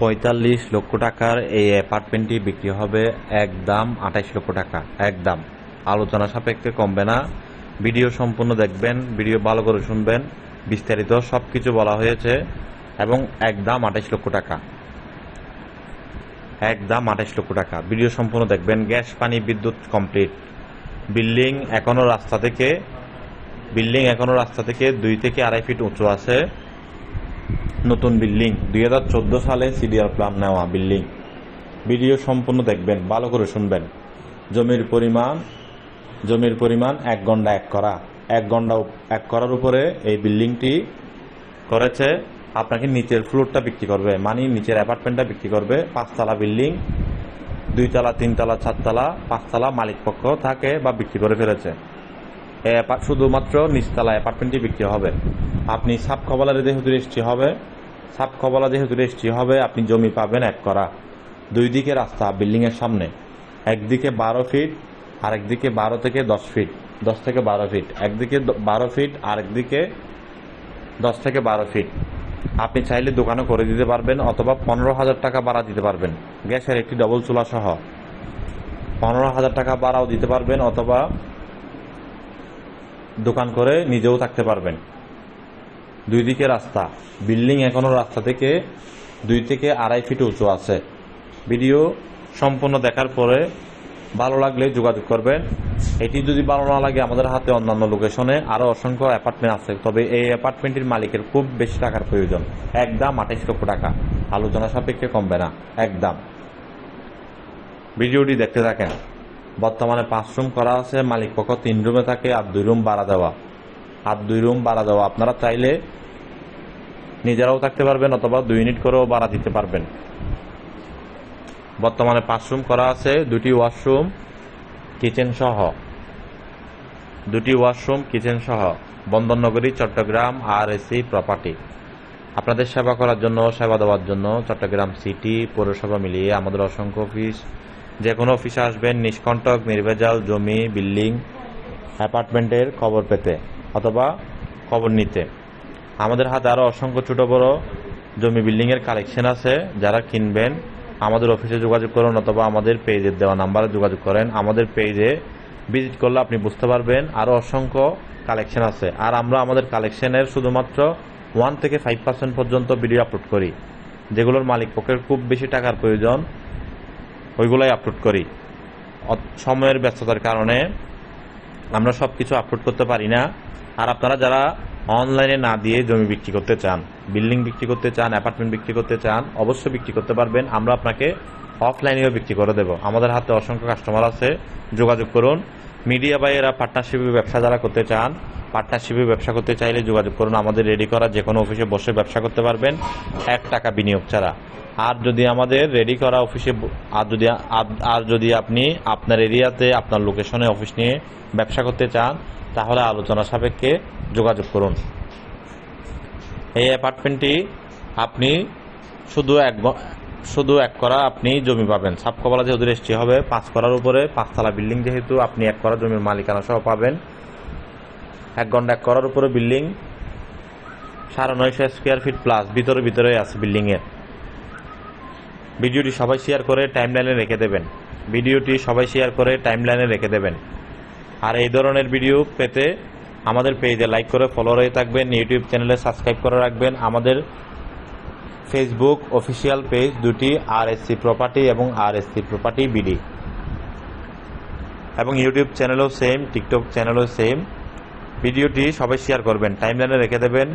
পঁয়তাল্লিশ লক্ষ টাকার এই অ্যাপার্টমেন্টটি বিক্রি হবে একদম আঠাইশ লক্ষ টাকা, একদম। আলোচনা সাপেক্ষে কমবে না। ভিডিও সম্পূর্ণ দেখবেন, ভিডিও ভালো করে শুনবেন, বিস্তারিত সব কিছু বলা হয়েছে এবং একদম আঠাইশ লক্ষ টাকা। একদম আঠাইশ লক্ষ টাকা। ভিডিও সম্পূর্ণ দেখবেন, গ্যাস, পানি, বিদ্যুৎ কমপ্লিট। বিল্ডিং এখনও রাস্তা থেকে, বিল্ডিং এখনও রাস্তা থেকে দুই থেকে আড়াই ফিট উঁচু আছে। নতুন বিল্ডিং। দুই হাজার চোদ্দ সালে সিডিআর প্ল্যান নেওয়া বিল্ডিং। ভিডিও সম্পূর্ণ দেখবেন, ভালো করে শুনবেন। জমির পরিমাণ জমির পরিমাণ এক ঘণ্টা এক করা। এক ঘণ্টা এক করার উপরে এই বিল্ডিংটি করেছে, আপনাকে নিচের ফ্লোরটা বিক্রি করবে মানে নিচের অ্যাপার্টমেন্টটা বিক্রি করবে। পাঁচতলা বিল্ডিং, দুইতলা, তিনতলা, চারতলা, পাঁচতলা মালিক পক্ষ থাকে বা বিক্রি করে ফেলেছে। শুধুমাত্র নিচতলা অ্যাপার্টমেন্টটি বিক্রি হবে। আপনি সাব কবলার যেহেতু রেজিস্ট্রি হবে সাব কবলা যেহেতু রেজিস্ট্রি হবে, আপনি জমি পাবেন এক করা। দুই দিকে রাস্তা বিল্ডিংয়ের সামনে। একদিকে বারো ফিট আর একদিকে বারো থেকে দশ ফিট দশ থেকে বারো ফিট একদিকে বারো ফিট আর একদিকে দশ থেকে বারো ফিট আপনি চাইলে দোকানও করে দিতে পারবেন অথবা পনেরো হাজার টাকা ভাড়া দিতে পারবেন। গ্যাসের একটি ডবল চুলা সহ। পনেরো হাজার টাকা ভাড়াও দিতে পারবেন অথবা দোকান করে নিজেও থাকতে পারবেন। দুই দিকে রাস্তা। বিল্ডিং এখনও রাস্তা থেকে দুই থেকে আড়াই ফিট উঁচু আছে। ভিডিও সম্পূর্ণ দেখার পরে ভালো লাগলে যোগাযোগ করবেন। এটি যদি ভালো না লাগে আমাদের হাতে অন্যান্য লোকেশনে আরও অসংখ্য অ্যাপার্টমেন্ট আছে, তবে এই অ্যাপার্টমেন্টটির মালিকের খুব বেশি টাকার প্রয়োজন। একদম আঠাইশ লক্ষ টাকা। আলোচনা সাপেক্ষে কমবে না। একদম। ভিডিওটি দেখতে থাকেন। বর্তমানে পাঁচ রুম করা আছে, মালিক পক্ষ তিন রুমে থাকে, আর দুই রুম ভাড়া দেওয়া। আর দুই রুম ভাড়া দেওয়া, আপনারা চাইলে নিজেরাও থাকতে পারবেন অথবা দুই ইউনিট করেও ভাড়া দিতে পারবেন। বর্তমানে পাঁচ রুম করা আছে, দুটি ওয়াশরুম, কিচেন সহ। দুটি ওয়াশরুম, কিচেন সহ, বন্দরনগরী, চট্টগ্রাম, আর এসি প্রপার্টি আপনাদের সেবা করার জন্য, সেবা দেওয়ার জন্য চট্টগ্রাম সিটি পৌরসভা মিলিয়ে আমাদের অসংখ্য অফিস যে কোনো অফিসে আসবেন নিষ্কণ্টক, নির্ভেজাল, জমি, বিল্ডিং, অ্যাপার্টমেন্টের খবর পেতে অথবা খবর নিতে। আমাদের হাতে আরও অসংখ্য ছোটো বড় জমি বিল্ডিংয়ের কালেকশন আছে। যারা কিনবেন, আমাদের অফিসে যোগাযোগ করুন অথবা আমাদের পেজের দেওয়া নাম্বারে যোগাযোগ করেন। আমাদের পেজে ভিজিট করলে আপনি বুঝতে পারবেন আরও অসংখ্য কালেকশন আছে। আর আমরা আমাদের কালেকশনের শুধুমাত্র ওয়ান থেকে ফাইভ পার্সেন্ট পর্যন্ত ভিডিও আপলোড করি, যেগুলোর মালিক পক্ষের খুব বেশি টাকার প্রয়োজন। ওইগুলাই আপলোড করি। সময়ের ব্যস্ততার কারণে আমরা সব কিছু আপলোড করতে পারি না। আর আপনারা যারা অনলাইনে না দিয়ে জমি বিক্রি করতে চান বিল্ডিং বিক্রি করতে চান অ্যাপার্টমেন্ট বিক্রি করতে চান, অবশ্যই বিক্রি করতে পারবেন। আমরা আপনাকে অফলাইনেও বিক্রি করে দেব। আমাদের হাতে অসংখ্য কাস্টমার আছে। যোগাযোগ করুন। মিডিয়া বাইয়েরা পার্টনারশিপে ব্যবসা যারা করতে চান পার্টনারশিপে ব্যবসা করতে চাইলে যোগাযোগ করুন। আমাদের রেডি করা যে কোনো অফিসে বসে ব্যবসা করতে পারবেন। এক টাকা বিনিয়োগ ছাড়া। আর যদি আমাদের রেডি করা অফিসে আর যদি আর যদি আপনি আপনার এরিয়াতে, আপনার লোকেশনে অফিস নিয়ে ব্যবসা করতে চান, তাহলে আলোচনা সাপেক্ষে যোগাযোগ করুন। এই অ্যাপার্টমেন্টটি আপনি শুধু এক শুধু এক করা আপনি জমি পাবেন। সাব কবলা যেহেতু রেজিস্ট্রি হবে, পাঁচ করার উপরে পাঁচতলা বিল্ডিং যেহেতু আপনি এক করা জমির মালিকানা সহ পাবেন। এক ঘণ্টা এক করার উপরে বিল্ডিং সাড়ে নয়শো স্কোয়ার ফিট প্লাস ভিতরে ভিতরে আছে বিল্ডিংয়ের ভিডিওটি সবাই শেয়ার করে টাইমলাইনে রেখে দেবেন। ভিডিওটি সবাই শেয়ার করে টাইমলাইনে রেখে দেবেন। আর এই ধরনের ভিডিও পেতে আমাদের পেজে লাইক করে ফলো হয়ে থাকবেন ইউটিউব চ্যানেলে সাবস্ক্রাইব করে রাখবেন। আমাদের ফেসবুক অফিসিয়াল পেজ দুটি আর এসসি প্রপার্টি এবং আর এসসি প্রপার্টি বিডি এবং ইউটিউব চ্যানেলও সেম টিকটক চ্যানেলও সেম ভিডিওটি সবাই শেয়ার করবেন টাইমলাইনে রেখে দেবেন।